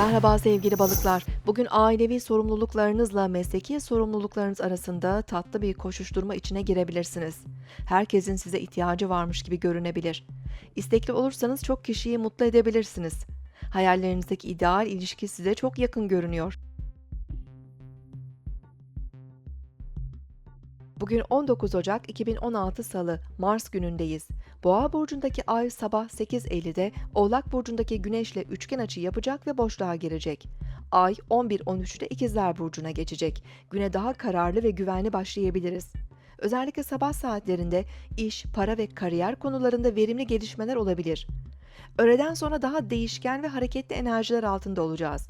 Merhaba sevgili balıklar. Bugün ailevi sorumluluklarınızla mesleki sorumluluklarınız arasında tatlı bir koşuşturma içine girebilirsiniz. Herkesin size ihtiyacı varmış gibi görünebilir. İstekli olursanız çok kişiyi mutlu edebilirsiniz. Hayallerinizdeki ideal ilişki size çok yakın görünüyor. Bugün 19 Ocak 2016 Salı, Mars günündeyiz. Boğa burcundaki ay sabah 8.50'de Oğlak burcundaki güneşle üçgen açı yapacak ve boşluğa girecek. Ay 11.13'te İkizler burcuna geçecek. Güne daha kararlı ve güvenli başlayabiliriz. Özellikle sabah saatlerinde iş, para ve kariyer konularında verimli gelişmeler olabilir. Öğleden sonra daha değişken ve hareketli enerjiler altında olacağız.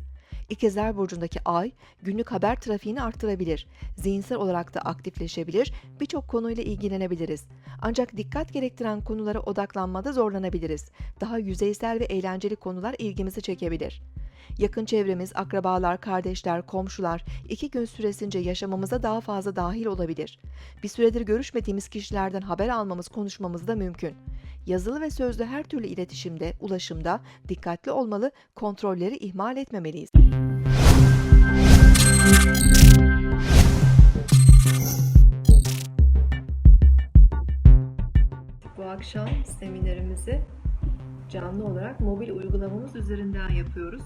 İkizler Burcu'ndaki ay günlük haber trafiğini arttırabilir. Zihinsel olarak da aktifleşebilir, birçok konuyla ilgilenebiliriz. Ancak dikkat gerektiren konulara odaklanmada zorlanabiliriz. Daha yüzeysel ve eğlenceli konular ilgimizi çekebilir. Yakın çevremiz, akrabalar, kardeşler, komşular iki gün süresince yaşamamıza daha fazla dahil olabilir. Bir süredir görüşmediğimiz kişilerden haber almamız, konuşmamız da mümkün. Yazılı ve sözlü her türlü iletişimde, ulaşımda dikkatli olmalı, kontrolleri ihmal etmemeliyiz. Bu akşam seminerimizi canlı olarak mobil uygulamamız üzerinden yapıyoruz.